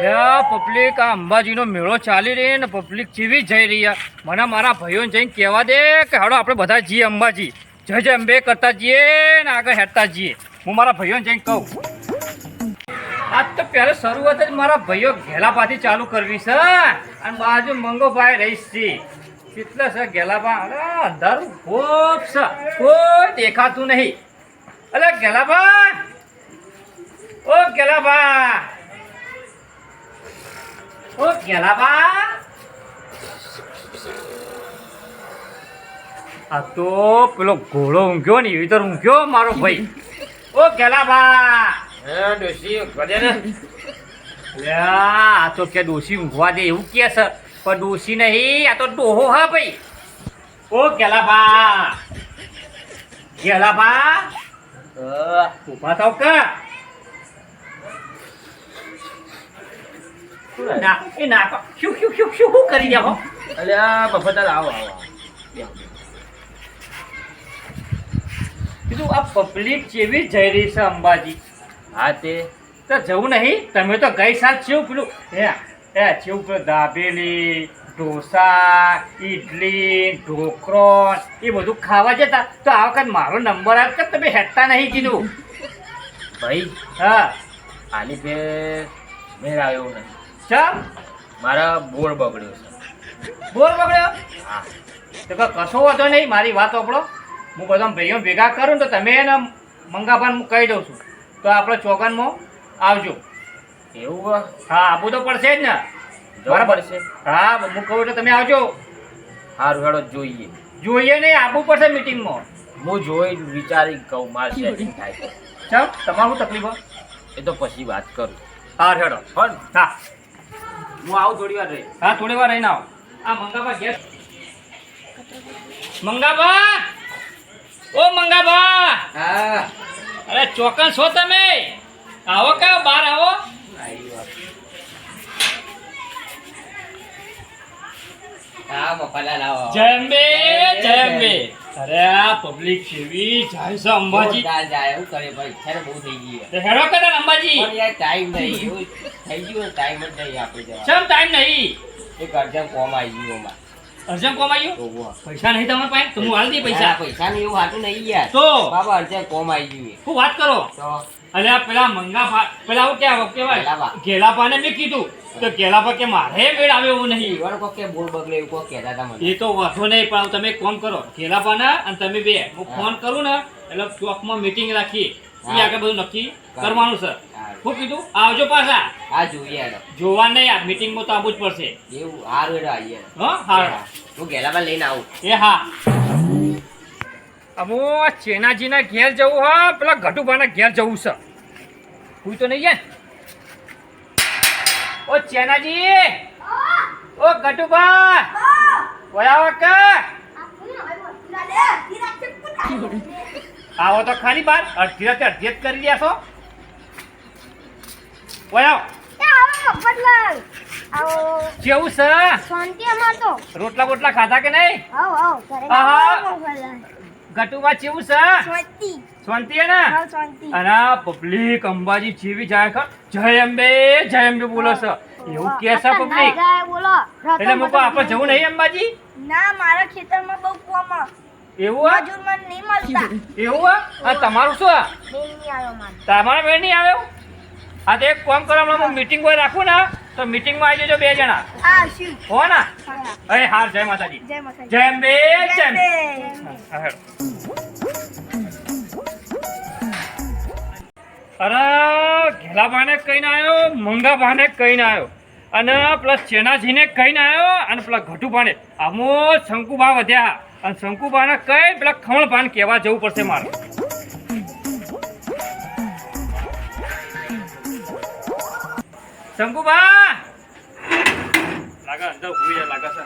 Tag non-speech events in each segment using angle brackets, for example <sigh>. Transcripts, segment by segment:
Public, આ અંબાજીનો મેળો ચાલી રહી ને, પબ્લિક જેવી જઈ રહી મને મારા ભાઈઓને જઈને કહેવા દે કે હાડો આપણે બધા જઈએ અંબાજી. જય જય અંબે કરતા જઈએ ને આગળ હેરતા જઈએ. હું મારા ભાઈઓને જઈને કહું. આજ તો પહેલે શરૂઆત જ મારા ભાઈઓ ઘેલાપાથી ચાલુ કરવી છે, અને બાજુ મંગોભાઈ રહીશ છે. કેટલા છે ઘેલાપા અરે અંધારું ખૂબ છે. કોઈ દેખાતું નહીં. અરે ઘેલાપા ઓ ઘેલાપા ઓ ઘેલાપા આ તો પેલો ઘોડો ઊંઘ્યો ને એવી તો ઊંઘ્યો મારો ભાઈ. ઓ ઘેલાપા હે ડોશી ભજે ને. આ તો કે ડોશી ઊંઘવા દે એવું કે છે. પણ ડોશી નહીં આ તો ડોહો હા ભાઈ. ઓ ગેલાબા ગેલાબા ઊભા થાવ કે? ના એ નાખો શું શું શું શું શું કરી દે હો? આ બફતા આવો આવો કીધું આ પબ્લિક જેવી જઈ રહી છે અંબાજી. હા તે? તો જવું નહીં તમે તો ગઈ સાલ જેવું પેલું હે હે જેવું પેલું દાબેલી ઢોસા ઈડલી ઢોકરો એ બધું ખાવા જતા તો આ વખત મારો નંબર આપતા કે તમે હેઠતા નહીં કીધું. ભાઈ હા. આની ફેર મેળ આવ્યો નહીં. ચમ મારા બોર બગડ્યો છે. બોર બગડ્યો? હા. તો કે કશો વાંધો નહીં મારી વાત આપણો હું બધા ભાઈઓ ભેગા કરું ને તો તમે એને મંગાભાન હું કહી દઉં છું. તો આપણે ચોગનમાં આવજો. એવું હા આપવું તો પડશે જ ને. બરાબર. છે હા હું કહું એટલે તમે આવજો. હારું હેડો જોઈએ. જોઈએ નહીં આવવું પડશે મિટિંગમાં હું જોઈ વિચારી કહું મારે સેટિંગ થાય. તો. ચમ તમારું તકલીફ? એ તો પછી વાત કરું. હા હેડો હા. હું આવું થોડી વાર રહી. હા થોડી વાર રહીને આવો. આ મંગાબા ગેસ. મંગાબા ઓ મંગાબા હા. અરે ચોકન છો તમે? આવો કે બહાર આવો? હા મફાલા લાવો જય અંબે. અરે આ પબ્લિક કેવી જાય છે અંબાજી? જોરદાર જાય એવું કરે ભાઈ. ઈચ્છા બહુ થઈ ગઈ તો હેડો કે અંબાજી? પણ યાર ટાઈમ નહીં એવું થઈ ગયું ટાઈમ જ નહીં આપણે જવા ચમ ટાઈમ નહીં? એક અર્જન્ટ કોમ આવી ગયું અમારે અર્જન કોમ આવ્યું? પૈસા નહીં તમારે પાસે? તો હું હાલ દઈ પૈસા. પૈસા પૈસા એવું હાટું નહીં યાર. તો? બાબા અર્જન કોમ આવી ગયું હું વાત કરો. તો? આ પેલા મંગા પેલા હું ક્યાં કેવાય? કેલાપાને મેં કીધું તો ગેલાપા કે મારે મેળ આવે એવું નહીં. વાર કોક કે બોલ બગડે એવું કોક કહેતા હતા મને. એ તો વાંધો નહીં પણ તમે કોમ કરો. કેલાપાના અને તમે બે. હું ફોન કરું ને એટલે ચોકમાં મીટિંગ રાખીએ. એ આગળ બધું નક્કી કરવાનું સર સારું. શું કીધું આવજો પાછા. આ જોઈએ જોવા નહીં આ મીટિંગમાં તો આવવું જ પડશે. એવું હારું હેડો આવીએ. હા હા. હું ગેલામાં લઈને આવું. એ હા. અમો ચેનાજીના ઘેર જવું હા પેલા ઘટુભાના ઘેર જવું છે. હું તો નહીં જાય? ઓ ચેનાજી! ઓ ઘટુભા ઓયા કે? આવો તો ખાલી બાર અડધી રાતે અડધી જ કરી રહ્યા છો. જેવું છે? રોટલા બોટલા ખાધા કે નહીં? ઘટુભા જેવું છે? શાંતિ. હે ને? અને આ પબ્લિક અંબાજી જેવી જાય ખર જય અંબે જય અંબે બોલો છે. એવું કે છે પબ્લિક? એટલે મુકો આપણે જવું નહીં અંબાજી? ના મારા ખેતરમાં બહુ કોમ એવું? મજૂર મને નહીં મળતા. એવું આ? તમારું શું આ? તમારા મેળ નહીં આવ્યો? આ તો એક કામ કરો હમણાં હું મીટિંગ કોઈ રાખું ને તો મીટિંગમાં આવી જજો બે જણા. હો ને? અરે હાર જય માતાજી. જય અંબે જય અંબે. અરે ઘેલાભાને કહીને આવ્યો મંગાભાને કહીને આવ્યો અને પ્લસ ચેનાજીને કહીને આવ્યો અને પેલા ઘટુભાને. આમો શંકુભા વધ્યા. અને શંકુભાને કઈ પેલા ખમણભાન કહેવા જવું પડશે મારે. શંકુભા! લાગે અંદર ઊભી જાય લાગે છે.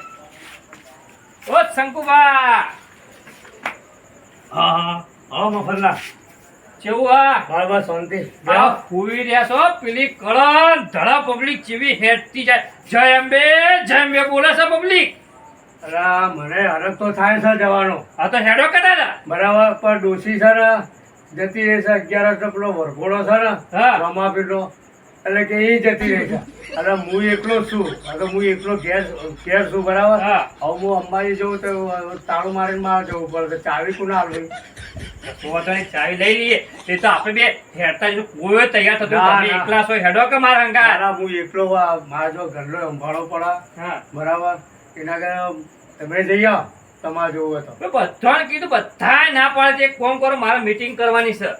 ઓ શંકુભા! હા હા હા મફતલા કેવું આ બસ શાંતિ. આ ફૂવી રહ્યા છો? પેલી કળણ ધડા પબ્લિક જેવી હેડતી જાય. જય અંબે જય અંબે બોલે છે પબ્લિક? અરે મને હરખ તો થાય છે જવાનો. આ તો હેડો કદા હતા બરાબર પણ ડોસી સર જતી રહેશે અગિયાર પેલો વરઘોડો છે ને રમા રમાપીરનો એટલે કે એ જતી રહી અને હું એકલો છું. હવે હું એકલો ઘેર ઘેર છું બરાબર? હા. હવે હું અંબાજી જવું તો તાળું મારીને માં જવું પડે. ચાવી કોને આવડી પોતાની ચાવી લઈ લઈએ. એ તો આપણે બે હેરતા જો કોઈ તૈયાર થતું તમે એકલા છો હેડો કે મારા અંગા હું એકલો મારા જો ઘરનો સંભાળો પડે. હા. બરાબર? એના કારણે તમે જઈ આવો. તમારે જોવું હોય તો. મેં બધાને કીધું બધા ના પાડે છે. એક ફોન કરો મારે મીટિંગ કરવાની છે.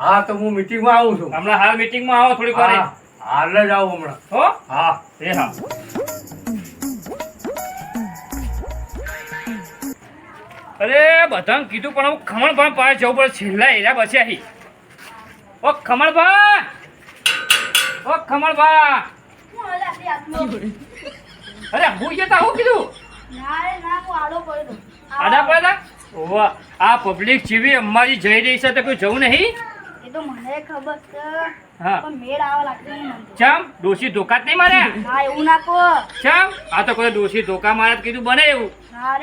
હા તો હું મીટિંગમાં આવું છું. હમણાં હાલ મીટિંગમાં આવો થોડીક વાર. હાલ જ આવું હમણાં. હો? હા એ હા. અરે બધાને કીધું પણ હું ખમણ પણ પાસે જવું પડે છેલ્લા એરા બચ્યા હી. ઓ ખમણભા ઓ ખમણભા હું હવે આટલી અરે હું જતા હું કીધું? ના રે ના હું આડો પડ્યો આડા પડ્યા વાહ આ પબ્લિક જેવી અમારી જઈ રહી છે તો કોઈ જવું નહીં? એ તો મને ખબર છે. પણ મેળ આવા લાગતો નહીં ચમ ડોશી નહીં મારે? એવું ચમ આ તો કોઈ ડોશી ધોકા મારે તો કીધું બને એવું.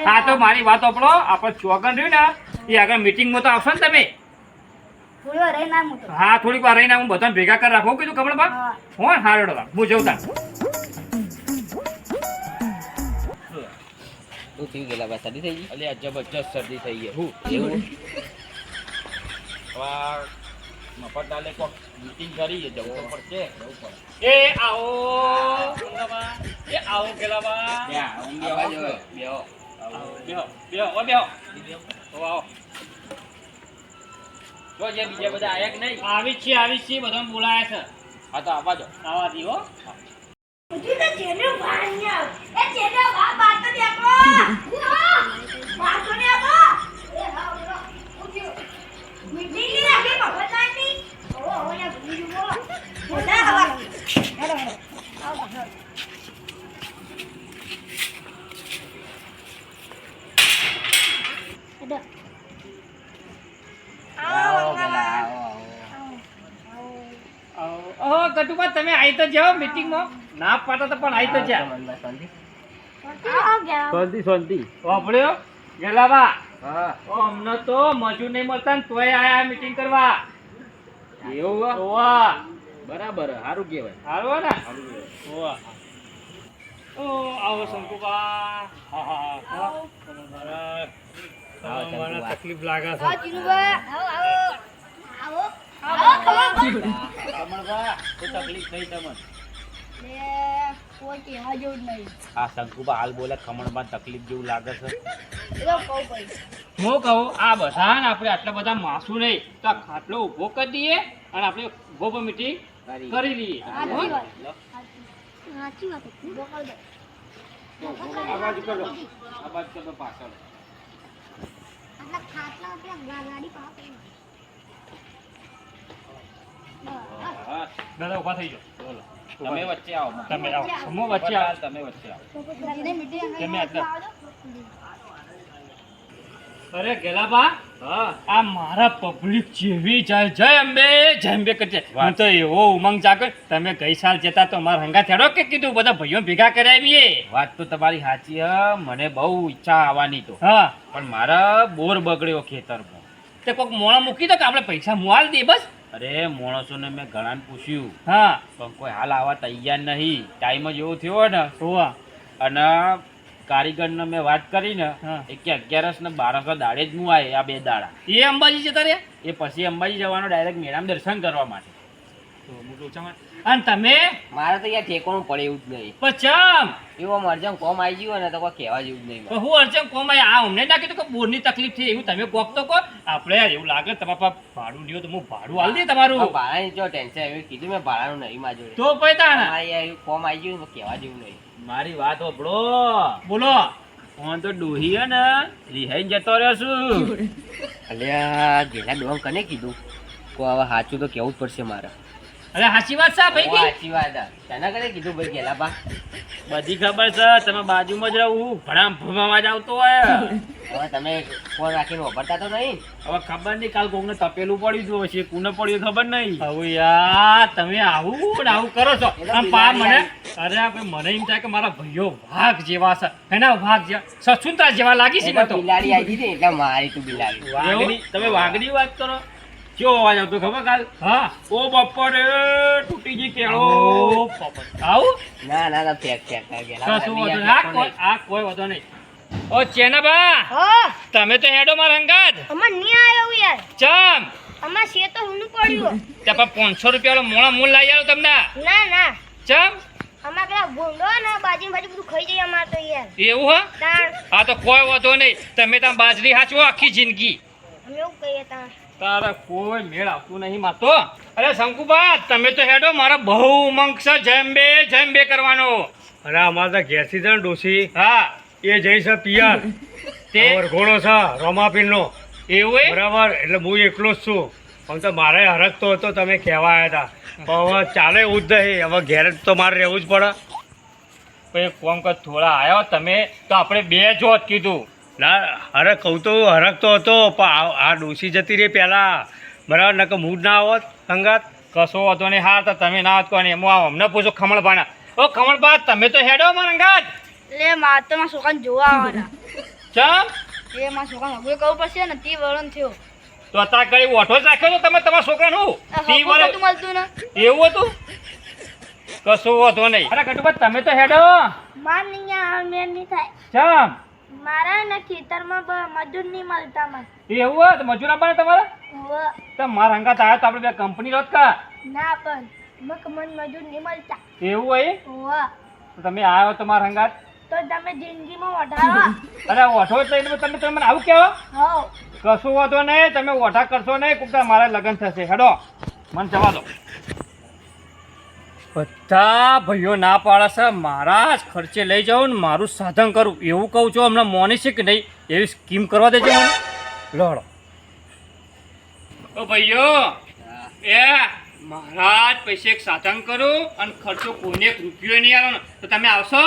હા તો મારી વાત આપણો આપણે ચોગન રહ્યું ને એ આગળ મીટિંગમાં તો આવશો ને તમે. થોડી વાર રહી ના હું તો. હા થોડીક વાર રહીને હું બધાને ભેગા કરી રાખો કીધું કમળ બા હા. હો હા રેડો હું જઉં તા શું થયું ગયેલા બા શરદી થઈ ગઈ? અલ્યા જબરજસ્ત શરદી થઈ ગઈ. હું? એવું? મફતલાલે કોક મીટિંગ કરી છે જવું તો પડશે. જવું પડે એ આવો એ આવો આવો. બેહો. બેહો. બેહો ઓ બેહો આવો જો જે બીજા બધા આયા કે નહીં? આવી જ છે આવી છે બધા બોલાયા છે. હા તો આવવા દો આવા દી હો તો જેને વાર એ જેને વાર બાર તો દેખો. <laughs> કટુબા તમે આવી તો જાઓ મીટિંગમાં ના પાડો તો પણ આવી તો જા. શાંતિ? શાંતિ. વાપર્યો ગેલાબા હા ઓ અમને તો મજૂર નહીં મળતા ને તોય આયા મીટિંગ કરવા. એવું હે? ઓવા બરાબર સારું કહેવાય. સારું ને? ઓવા ઓ આવો શંકુબા હા હા હા. તકલીફ લાગે છે આવો, ચીનુભા. આવો, આવો. આવો. આવો, ખમણભા. કમળભા શું તકલીફ ખમણમાં તકલીફ જેવું લાગે છે. હું કહું, આ બધા આપણે આટલા બધા માસુ નહીં, તો ખાટલો ઊભો કરી દઈએ અને આપણે ગોપર મીટિંગ કરી. દઈએ. ઊભો કરી કરો પાછળ ખાટલા આપણે ગાડી પાસે. દાદા ઊભા થઈ જાઓ. બોલો. તમે વચ્ચે આવો. તમે આવો. સમૂહ વચ્ચે આવો. તમે વચ્ચે આવો. તમે. અરે ગેલાબા હા. આ મારા પબ્લિક જેવી જાય. જય અંબે જય અંબે કરજે. હું તો એવો ઉમંગ જાગે. તમે ગઈ સાલ જતા તો મારા હંગા થેડો કે કીધું? બધા ભાઈઓ ભેગા કરાવીએ. વાત તો તમારી સાચી હ. મને બહુ ઈચ્છા આવવાની તો. હા. પણ મારા બોર બગડ્યો ખેતરમાં. તે કોઈક મોણા મૂકી દો કે આપણે પૈસા મુઆલ દે બસ. અરે માણસોને મેં ઘણાને પૂછ્યું. હા. પણ કોઈ હાલ આવવા તૈયાર નહીં. ટાઈમ જ એવો થયો ને. હોવા. અને કારીગરને મેં વાત કરી ને હા. એ કે અગિયારસ ને બારસ દાડે જ હું આવે આ બે દાડા. એ અંબાજી જતા રહ્યા? એ પછી અંબાજી જવાનો ડાયરેક્ટ મેળામાં દર્શન કરવા માટે. અને તમે? મારે તો યાર ઠેકોણું પડે એવું જ નહીં. પચમ એવો અર્જન કોમ આવી ગયો ને તો કોઈ કહેવા જેવું જ નહીં તો હું કોમ આવી આ અમને ના કીધું કે બોરની તકલીફ છે એવું તમે કોક તો કહો આપણે યાર એવું લાગે તમારા પાસે ભાડું લ્યો તો હું ભાડું આલ દે તમારું. ભાડા ભાડાની જો ટેન્શન એવું કીધું મેં ભાડાનું નહીં મારા જોડે. તો પૈતા ના યાર એવું કોમ આવી ગયું ને તો કહેવા જેવું નહીં. મારી વાત હોભળો. બોલો. હું તો ડોહી હે ને રિહાઈ જતો રહ્યો છું. અલ્યા ગેલા ડોમ કને કીધું? કો હવે સાચું તો કેવું જ પડશે મારે. અરે સાચી વાત છે ભાઈ કી? સાચી વાત આ. તને કને કીધું ભાઈ ગેલા બા? બધી ખબર છે તમે બાજુમાં જ રહું. ભણામ ભમાવા જ આવતો હોય. હવે તમે ફોન રાખીને વાપરતા તો નહીં? હવે ખબર નહીં કાલ કોકને તપેલું પડ્યું હશે કોને પડ્યું ખબર નહીં? હવે યાર તમે આવું ને આવું કરો છો. આમ પા મને. અરે ભાઈ મને એમ થાય કે મારા ભાઈઓ વાઘ જેવા છે. એના વાઘ જેવા સસુંતરા જેવા લાગી છે તો બિલાડી આવી હતી એટલે મારી તું બિલાડી. તમે વાઘની વાત કરો. કેવો અવાજ આવતો ખબર કાલ? હા. ઓ બપોરે તૂટી ગઈ કેળો. આવું ના ના ના ફેંક ફેંક. આ કોઈ વાંધો નહીં. ઓ ચેનાબા હા તમે તો હેડો માર અંગાત અમાર નહીં આવ્યો યાર. ચમ. અમાર તો હુનું પડ્યું. ત્યાં પણ પાંચસો રૂપિયા મોણા મૂળ લાવી આવ્યો તમને. ના ના. ચમ. અમાર પેલા ભૂંડો ને બાજરી બાજુ બધું ખાઈ જાય અમાર તો યાર. એવું હા? આ તો કોઈ વાંધો નહીં. તમે ત્યાં બાજરી હાચવો આખી જિંદગી. એવું કહીએ તાણ તારા કોઈ મેળ આવતું નહીં માતો. અરે શંકુભા તમે તો હેડો મારા બહુ ઉમંગ છે. જેમ્બે જેમ્બે કરવાનો. અરે અમારે તો ઘેરથી છે ને ડોસી હા. એ જઈ છે પિયર. તે? વરઘોડો છે રોમાપીરનો. એવું બરાબર એટલે હું એકલો જ છું. પણ તો મારે હરકતો હતો તમે કહેવા આવ્યા હતા હવે ચાલે એવું જ નહીં. હવે ઘેર તો મારે રહેવું જ પડે. પછી કોમ કદ થોડા આવ્યો તમે તો આપણે બે જોત કીધું. ના અરે કહું તો હરકતો હતો પણ આ- ડોસી જતી રહી પહેલાં. બરાબર નકર મૂડ ના આવત સંગાત કશો હતો નહીં. હા તો તમે ના હોત કોને એમાં આવ અમને પૂછો ખમણભાના ઓ ખમણભા તમે તો હેડો મારા અંગાત. લે માર તો મારા છોકરાને જોવા આવવાના. ચમ? એ મારા છોકરાને હગું કહું પડશે ને તી વળન થયો. તો અત્યારે કઈ ઓઠો જ રાખ્યો તો તમે તમારા છોકરાનું? તી વરસ મળતું ને. એવું હતું? કશું વાંધો નહીં. અરે કટુબા તમે તો હેડો. માર નહીં આ મેં નહીં થાય. ચમ? મારા ને ખેતરમાં મજૂર નહીં મળતા મને. એવું હોય? તો મજૂર આપવાના તમારે. તો મારા અંગાત આવ્યો તો આપણે બે કંપની રોત કા? ના પણ મક મન મજૂર નહીં મળતા. એવું હોય. તો તમે આવ્યો તો મારા અંગાત તો તમે જિંદગીમાં વઢાવો <laughs> અરે ઓઠો તો લઈને તમે તમે મને આવું કેવો હોવ. કશું વાંધો નહીં તમે ઓઠા કરશો નહીં કુકતા મારા લગ્ન થશે. હેડો. મને જવા દો. બધા ભાઈઓ ના પાડે છે. મારા જ ખર્ચે લઈ જાઓ ને મારું સાધન કરું. એવું કહું છું હમણાં મોની છે કે નહીં? એવી સ્કીમ કરવા દેજો મને. લડો. ઓ ભાઈઓ એ મહારાજ પૈસે એક સાધન કરું અને ખર્ચો કોઈને એક રૂપિયો નહીં આવે ને. તો તમે આવશો.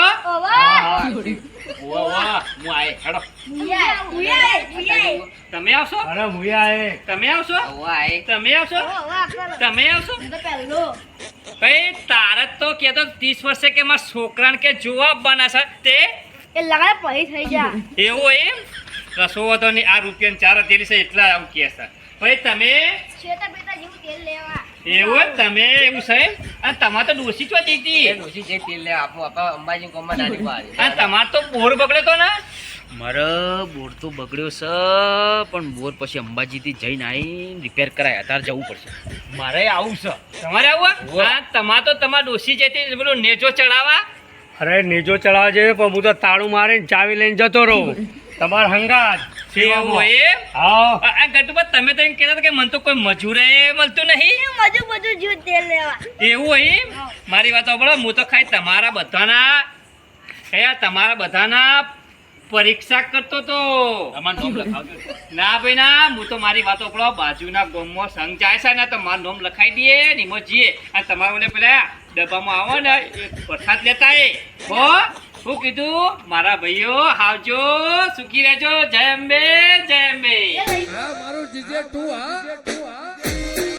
તમે આવશો? તમે આવશો? તમે આવશો. તમે આવશો? હું તો પહેલો. ભાઈ તારે તો કેતો ત્રીસ વર્ષે કે મારા છોકરાને કે જોવા બનાશે તે? એ લગાડે પછી થઈ જા. એવું એમ? રસો હતો નહીં આ રૂપિયા ચાર તેરી છે એટલા આવું કે છે. ભાઈ તમે? શેતા બેટા જેવું તેલ લેવા. એવું તમે એવું છે એમ? અને તમારે તો ડોસી ચો એ હતી ડોશી જે તેલ લે આપો આપો અંબાજી કોમમાં નાની અને તમારે તો બોર બગડે તો ને? મારે બોર તો બગડ્યો છે પણ બોર પછી અંબાજીથી જઈને આવીને રિપેર કરાય. અત્યારે જવું પડશે. મારે આવું છે. તમારે આવું હા તમાર તો તમારે ડોસી જતી પેલું નેચો ચડાવવા અરે નેજો ચડાવવા જઈએ પણ હું તો તાળું મારીને ચાવી લઈને જતો રહું. તમાર હંગાત. એવું તમે તો એમ કહેતા કે મને તો કોઈ મજૂરે મળતું નહીં. મજુ બધું જેવું તેલ લેવા. એવું એમ? મારી વાત સાંભળો હું તો ખાઈ તમારા બધાના કયા તમારા બધાના પરીક્ષા કરતો તો. ના ભાઈ ના હું તો મારી વાતો પડો. બાજુના ગોમમાં સંઘ જાય છે ને તો મારું નોમ લખાઈ દઈએ ને એમાં જઈએ. અને તમારે મને પેલા ડબ્બામાં આવો ને પ્રસાદ લેતા એ. હો શું કીધું મારા ભાઈઓ આવજો સુખી રહેજો. જય અંબે જય અંબે. મારું જીજે તું હા.